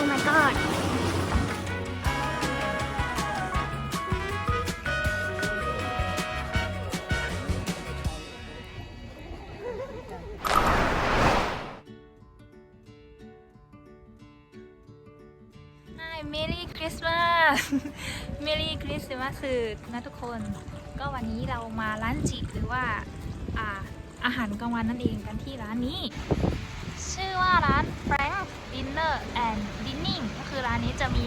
oh my god เมรี่คริสต์มาสเมรี่คริสต์มาสนะทุกคน ก็วันนี้เรามาร้านจิหรือว่าอาอาหารกลางวันนั่นเองกันที่ร้านนี้ ชื่อว่าร้าน Frank Dinner and Dining ก็คือร้านนี้จะมี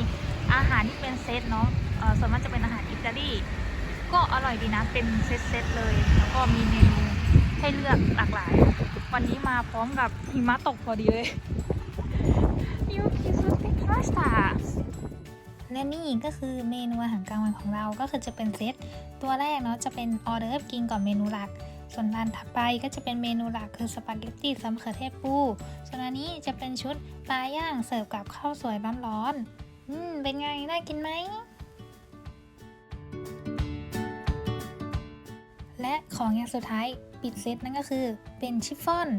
อาหารที่เป็นเซตเนาะส่วนมากจะเป็นอาหารอิตาลีก็อร่อยดีนะเป็นเซตๆเลย แล้วก็มีเมนูให้เลือกหลากหลาย วันนี้มาพร้อมกับหิมะตกพอดีเลยยูคิสุเตคิมาสตาและนี่ก็คือเมนูอาหารกลางวันของเราก็คือจะเป็นเซตตัวแรกเนาะจะเป็นออเดอร์ฟกินก่อนเมนูหลัก ส่วนร้านถัดไปก็จะเป็นเมนูหลักคือสปาเกตตี้ซัมเขือเทศปูส่วนอันนี้จะเป็นชุดปลาย่างเสิร์ฟกับข้าวสวยร้อนๆอืมเป็นไงน่ากินไหมและของอย่างสุดท้ายปิดเซตนั่นก็คือเป็นชิฟฟ่อน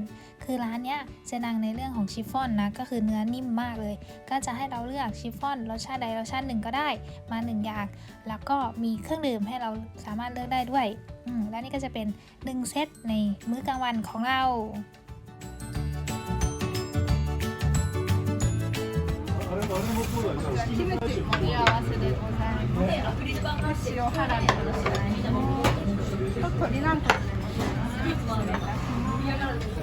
คือร้านเนี้ยจะดังในเรื่องของชิฟฟ่อนนะ ก็คือเนื้อนิ่มมากเลย ก็จะให้เราเลือกชิฟฟ่อนรสชาติใดรสชาติหนึ่งก็ได้มาหนึ่งอย่าง แล้วก็มีเครื่องดื่มให้เราสามารถเลือกได้ด้วย อืม และนี่ก็จะเป็นหนึ่งเซตในมื้อกลางวันของเรา キムチ盛り合わせでございます。塩ハラミの白煮と鶏軟骨でございます。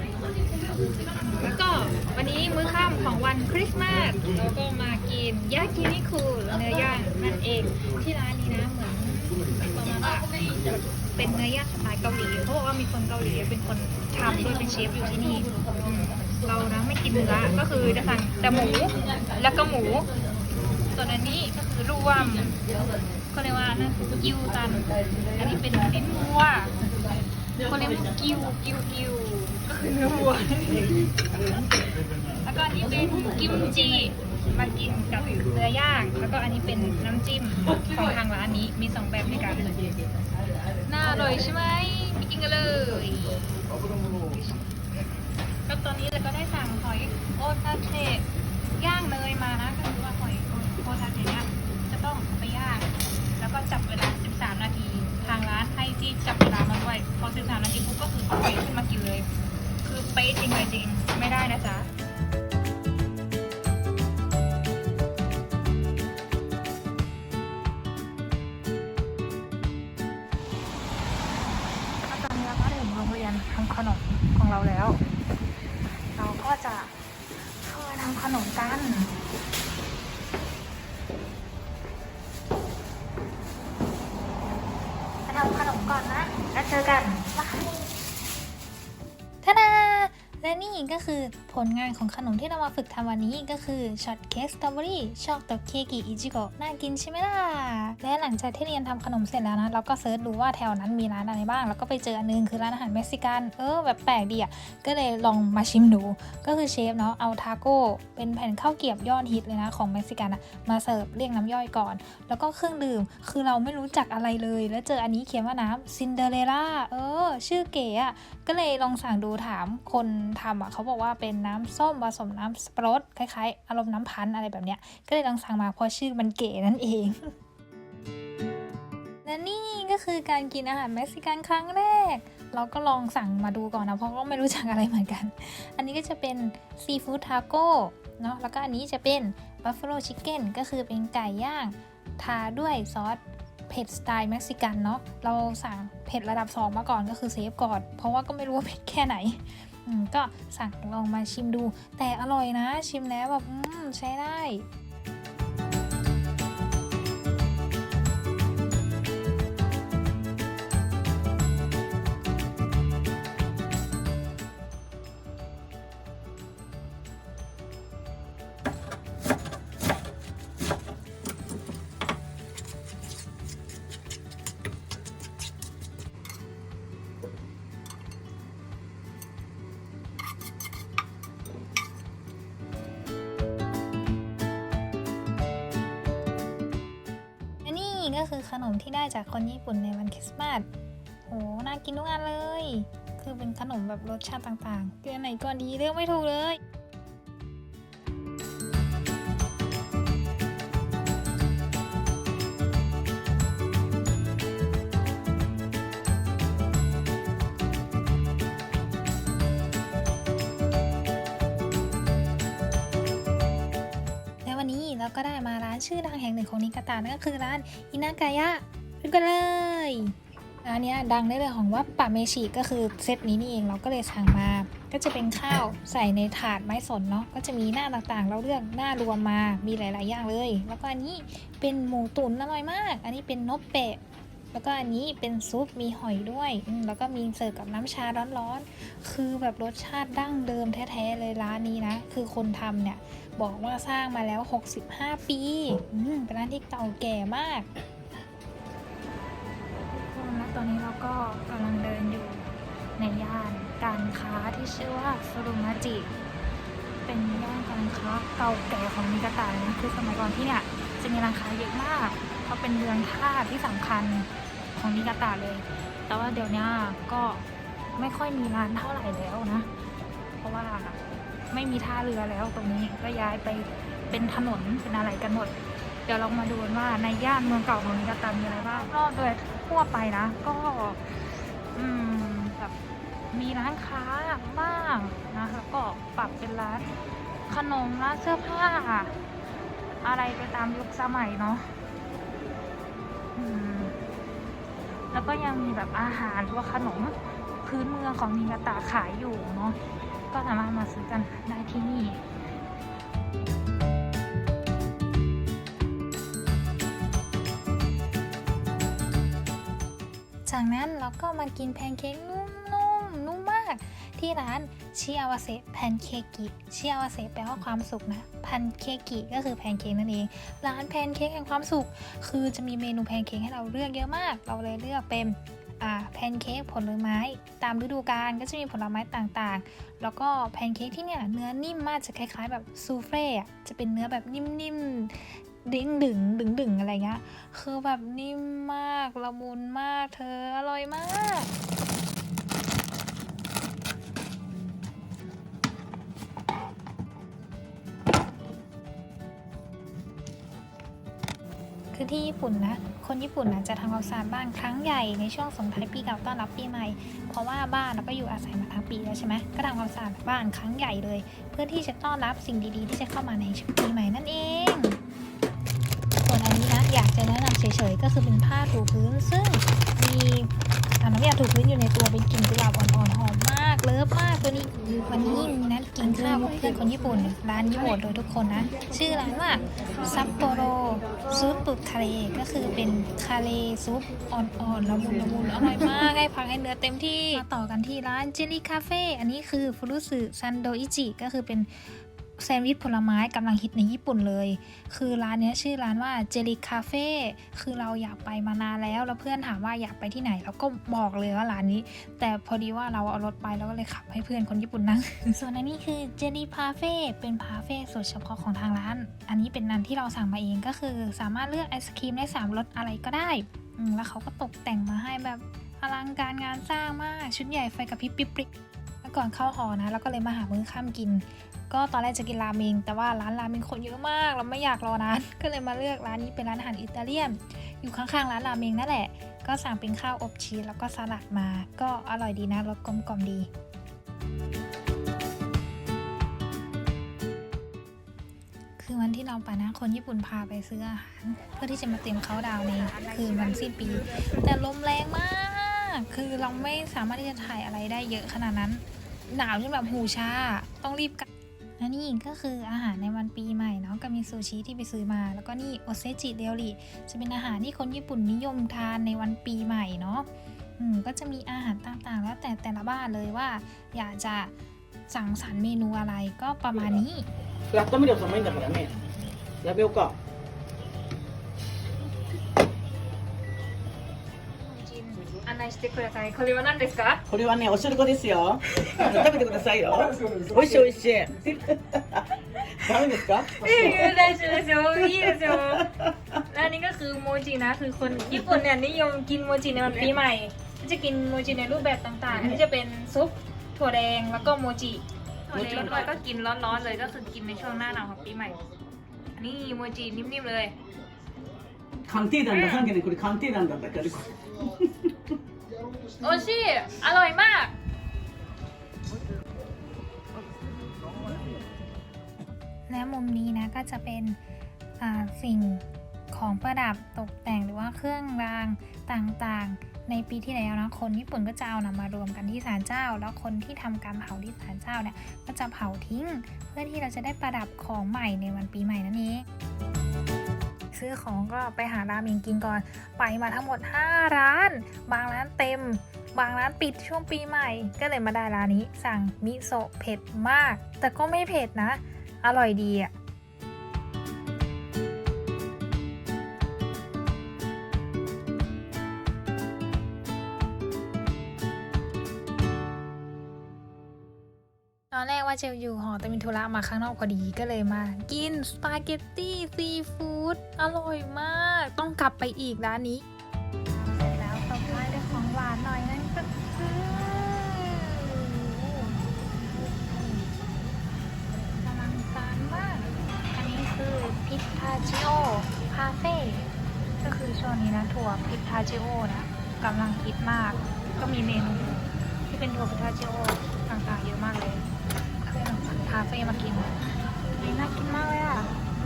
แล้วก็วันนี้มื้อค่ำของวันคริสต์มาสเราก็มากินยากินิคุเนื้อย่างนั่นเองที่ร้านนี้นะเหมือนประมาณว่าเป็นเนื้อย่างสไตล์เกาหลีเขาบอกว่ามีคนเกาหลีเป็นคนทำด้วยเป็นเชฟอยู่ที่นี่อืมเรานะไม่กินเนื้อก็คือจะสั่งแต่หมูแล้วก็หมูส่วนอันนี้ก็คือรวมเขาเรียกว่าน่ะกิวตัน อันนี้เป็นลิ้นวัวเขาเรียกว่ากิวกิวกิว แล้วก็อันนี้เป็นกิมจิมากินกับเนื้อย่าง แล้วก็อันนี้เป็นน้ำจิ้มของทางร้านนี้มีสองแบบในกันน่าอร่อยใช่ไหมไปกินกันเลยแล้วตอนนี้เราก็ได้สั่งหอยโอทาเทะย่างเนยมานะก็คือว่าหอยโอทาเทะเนี่ยจะต้องไปย่าง แล้วก็จับเวลา 13 นาที ทางร้านให้ที่จับ ก่อนนะแล้วเจอกันบายทานาและนี่ก็คือผลงานของขนมที่เรามาฝึกทำวันนี้ก็คือช็อตเค้กสตรอเบอรี่ช็อกตบเคกิอิจิโกะน่ากินใช่ไหมล่ะ และหลังจากที่เรียนทำขนมเสร็จแล้วนะ เราก็เซิร์ชดูว่าแถวนั้นมีร้านอะไรบ้าง แล้วก็ไปเจออันนึงคือร้านอาหารเม็กซิกัน เออแบบแปลกดีอะ ก็เลยลองมาชิมดู ก็คือเชฟเนาะเอาทาโก้เป็นแผ่นข้าวเกรียบยอดฮิตเลยนะของเม็กซิกันอะมาเสิร์ฟเรียกน้ำย่อยก่อน แล้วก็เครื่องดื่ม คือเราไม่รู้จักอะไรเลย แล้วเจออันนี้เขียนว่าน้ำซินเดอเรล่า เออ ชื่อเก๋อะก็เลยลองสั่งดูถามคนทำอะเขาบอกว่าเป็นน้ำส้มผสมน้ำสปรตคล้ายๆ อารมณ์น้ำพันธ์อะไรแบบเนี้ย ก็เลยลองสั่งมาเพราะชื่อมันเก๋นั่นเอง และนี่ก็คือการกินอาหารเม็กซิกันครั้งแรก เราก็ลองสั่งมาดูก่อนนะเพราะก็ไม่รู้จักอะไรเหมือนกัน อันนี้ก็จะเป็นซีฟู้ดทาโก้เนาะแล้วก็อันนี้จะเป็นบัฟเฟ o ชิคเก้นก็คือเป็นไก่ย่าง ทาด้วยซอสเผ็ดสไตล์เม็กซิกันเนาะเราสั่งเผ็ดระดับ 2 มาก่อนก็คือเซฟก่อน เพราะว่าก็ไม่รู้ว่าเผ็ดแค่ไหนอืมก็สั่งลองมาชิมดู แต่อร่อยนะชิมแล้วแบบอืมใช้ได้ คือขนมที่ได้จากคนญี่ปุ่นในวันคริสต์มาสโหน่ากินทุกอันเลย คือเป็นขนมแบบรสชาติต่างๆ คืออันไหนก่อนดีเลือกไม่ถูกเลย แล้วก็ได้มาร้านชื่อดังแห่งหนึ่งของนิกาตานั่นก็คือร้านอินากายะไปกันเลยร้านนี้ดังในเรื่องของว่าปะเมชิก็คือเซตนี้นี่เองเราก็เลยสั่งมา ก็จะเป็นข้าวใส่ในถาดไม้สนเนาะก็จะมีหน้าต่างๆ เราเลือกหน้ารวมมามีหลาย ๆ อย่างเลย แล้วก็อันนี้เป็นหมูตุ๋นอร่อยมาก อันนี้เป็นนบเปะ แล้วก็อันนี้เป็นซุปมีหอยด้วย แล้วก็มีเสิร์ฟกับน้ำชาร้อนๆ คือแบบรสชาติดั้งเดิมแท้ๆเลยร้านนี้นะ คือคนทำเนี่ย บอกว่าสร้างมาแล้ว 65 ปีอืมเป็นร้านที่เก่าแก่มากและตอนนี้เราก็กำลังเดินอยู่ในย่านการค้าที่ชื่อว่าฟูรุมาจิ เป็นย่านการค้าเก่าแก่ของนิกาตะเลยนะคือสมัยก่อนที่เนี่ยจะมีร้านค้าเยอะมาก เพราะเป็นเมืองท่าที่สำคัญ ของนิกาตะเลย แต่ว่าเดี๋ยวนี้ก็ไม่ค่อยมีร้านเท่าไหร่แล้วนะ เพราะว่าไม่มีท่าเรือแล้วตรงนี้ก็ย้ายไปเป็นถนนเป็นอะไรกันหมด เดี๋ยวเรามาดูว่าในย่านเมืองเก่าของนิกาตะมีอะไรบ้างก็โดยทั่วไปนะ ก็อืมแบบมีร้านค้าบ้างนะแล้วก็ปรับเป็นร้านขนมร้านเสื้อผ้า อะไรไปตามยุคสมัยเนาะอืม แล้วก็ยังมีแบบอาหารหรือว่าขนมพื้นเมืองของนิกาตาขายอยู่เนาะก็สามารถมาซื้อกันได้ที่นี่จากนั้นเราก็มากินแพนเค้กเนื้อ ที่ร้านชิอาวาเซแพนเค้กิชิอาวาเซแปลว่าความสุขนะแพนเค้กิก็คือแพนเค้กนั่นเอง ร้านแพนเค้กแห่งความสุข คือจะมีเมนูแพนเค้กให้เราเลือกเยอะมาก เราเลยเลือกเป็นแพนเค้กผลไม้ ตามฤดูกาลก็จะมีผลไม้ต่างๆ แล้วก็แพนเค้กที่เนี่ยเนื้อนิ่มมากจะคล้ายๆ แบบซูเฟ่จะเป็นเนื้อแบบนิ่มๆดิ้งดึงดึงดึงอะไรเงี้ยคือแบบนิ่มมากละมุนมากเธออร่อยมาก คือที่ญี่ปุ่นนะ คนญี่ปุ่นนะจะทำความสะอาดบ้านครั้งใหญ่ในช่วงสงท้ายปีเก่าต้อนรับปีใหม่ เพราะว่าบ้านเราก็อยู่อาศัยมาทั้งปีแล้วใช่ไหมก็ทำความสะอาดบ้านครั้งใหญ่เลย เพื่อที่จะต้อนรับสิ่งดีๆ ที่จะเข้ามาในช่วงปีใหม่นั่นเองส่วนอันนี้นะอยากจะแนะนำเฉยๆก็คือเป็นผ้าถูพื้นซึ่งมี อ่าน้ำยาถูพื้นอยู่ในตัวเป็นกลิ่นกุหลาบอ่อนๆหอมมาก เลิฟมากตัวนี้วันนี้มีนัดกินข้าวกับเพื่อนคนญี่ปุ่น ร้านญี่ปุ่นโดยทุกคนนะ ชื่อร้านว่าซัปโปโรซุปปุคาเรก็คือเป็นคาเรซุปอ่อนๆละมุนละมุนอร่อยมากให้พักให้เนื้อเต็มที่มาต่อกันที่ร้านเจลลี่คาเฟ่อันนี้คือฟรุสึซันโดอิจิก็คือเป็น แซนด์วิชผลไม้กำลังฮิตในญี่ปุ่นเลย คือร้านนี้ชื่อร้านว่าเจลิคาเฟ่คือเราอยากไปมานานแล้ว แล้วเพื่อนถามว่าอยากไปที่ไหนเราก็บอกเลยว่าร้านนี้ แต่พอดีว่าเราเอารถไปเราก็เลยขับให้เพื่อนคนญี่ปุ่นนั่ง ส่วนอันนี้คือเจลีพาเฟ่เป็นพาเฟ่สูตรเฉพาะของทางร้าน อันนี้เป็นนันที่เราสั่งมาเองก็คือ สามารถเลือกไอศครีมได้สามรสอะไรก็ได้แล้วเขาก็ตกแต่งมาให้แบบอลังการงานสร้างมากชุดใหญ่ไฟกระพริบปิ๊บปิ๊บ ก่อนเข้าหอนะเราก็เลยมาหามื้อค่ำกิน ก็ตอนแรกจะกินราเมง แต่ว่าร้านราเมงคนเยอะมาก เราไม่อยากรอนานก็เลยมาเลือกร้านนี้เป็นร้านอาหารอิตาเลียน อยู่ข้างๆร้านราเมงนั่นแหละ ก็สั่งเป็นข้าวอบชีสแล้วก็สลัดมา ก็อร่อยดีนะรสกลมกล่อมดี คือวันที่เราไปนะคนญี่ปุ่นพาไปซื้ออาหาร เพื่อที่จะมาเตรียมเขาดาวน์ในคืนวันสิ้นปี แต่ลมแรงมาก คือเราไม่สามารถที่จะถ่ายอะไรได้เยอะขนาดนั้น หนาวจนแบบหูชาต้องรีบกับและนี่ก็คืออาหารในวันปีใหม่เนาะก็มีซูชิที่ไปซื้อมา แล้วก็นี่โอเซจิเดลิจะเป็นอาหารที่คนญี่ปุ่นนิยมทานในวันปีใหม่เนาะอือก็จะมีอาหารต่างๆ แล้วแต่แต่ละบ้านเลยว่า อยากจะสั่งสรรเมนูอะไรก็ประมาณนี้แล้วก็ไม่เดี๋ยวสอนไม่เดือดร้อนแม่แล้วเบลก็ してくださいこれは何ですかこれはね、お汁粉ですよ。食べてくださいよ。美味しい美味しい。ダメですか？いいよ大丈夫ですよいいですよและอันนี้ก็คือโมจินะ คือคนญี่ปุ่นเนี่ยนิยมกินโมจิในวันปีใหม่ก็จะกินโมจิในรูปแบบต่างๆ อันนี้จะเป็นซุปถั่วแดงแล้วก็โมจิถั่วแดงแล้วก็กินร้อนๆเลยก็คือกินในช่วงหน้าหนาวของปีใหม่ อันนี้โมจินิ่มๆเลย 鑑定団だ。さっきねこれ鑑定団だったから。 โอชิอร่อยมาก และมุมนี้นะก็จะเป็นสิ่งของประดับตกแต่งหรือว่าเครื่องรางต่างๆ ในปีที่แล้วนะคนญี่ปุ่นก็จะเอานำมารวมกันที่ศาลเจ้า แล้วคนที่ทำการเผาที่ศาลเจ้าเนี่ยก็จะเผาทิ้ง เพื่อที่เราจะได้ประดับของใหม่ในวันปีใหม่นั่นเอง ซื้อของก็ไปหาราเมงกินก่อน ไปมาทั้งหมด 5 ร้าน บางร้านเต็ม บางร้านปิดช่วงปีใหม่ ก็เลยมาได้ร้านนี้สั่งมิโซะเผ็ดมาก แต่ก็ไม่เผ็ดนะ อร่อยดีอะ ตอนแรกว่าจะอยู่หอแต่มีธุระมาข้างนอกพอดีก็เลยมา กินสปาเกตตี้ซีฟู้ดอร่อยมาก ต้องกลับไปอีกร้านนี้เสร็จแล้วตบท้ายด้วยของหวานหน่อยนั่นก็คืออลังการมาก อันนี้คือพิทาจิโอคาเฟ่ก็คือช่วงนี้นะถั่วพิทาจิโอนะกำลังฮิตมาก ก็มีเมนูที่เป็นถั่วพิทาจิโอต่างๆเยอะมากเลยาเฟ่มากินนี่น่ากินมากเลยอะ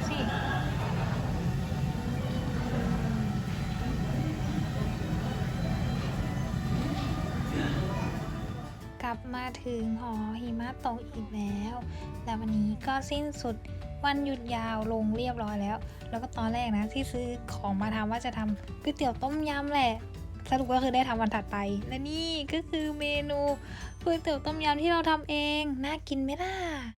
สิกลับมาถึงหอหิมะตกอีกแล้ว และวันนี้ก็สิ้นสุดวันหยุดยาวลงเรียบร้อยแล้ว แล้วก็ตอนแรกนะที่ซื้อของมาทำว่าจะทำก๋วยเตี๋ยวต้มยำแหละสรุปก็คือได้ทำวันถัดไป และนี่ก็คือเมนูก๋วยเตี๋ยวต้มยำที่เราทำเอง น่ากินไหมล่ะ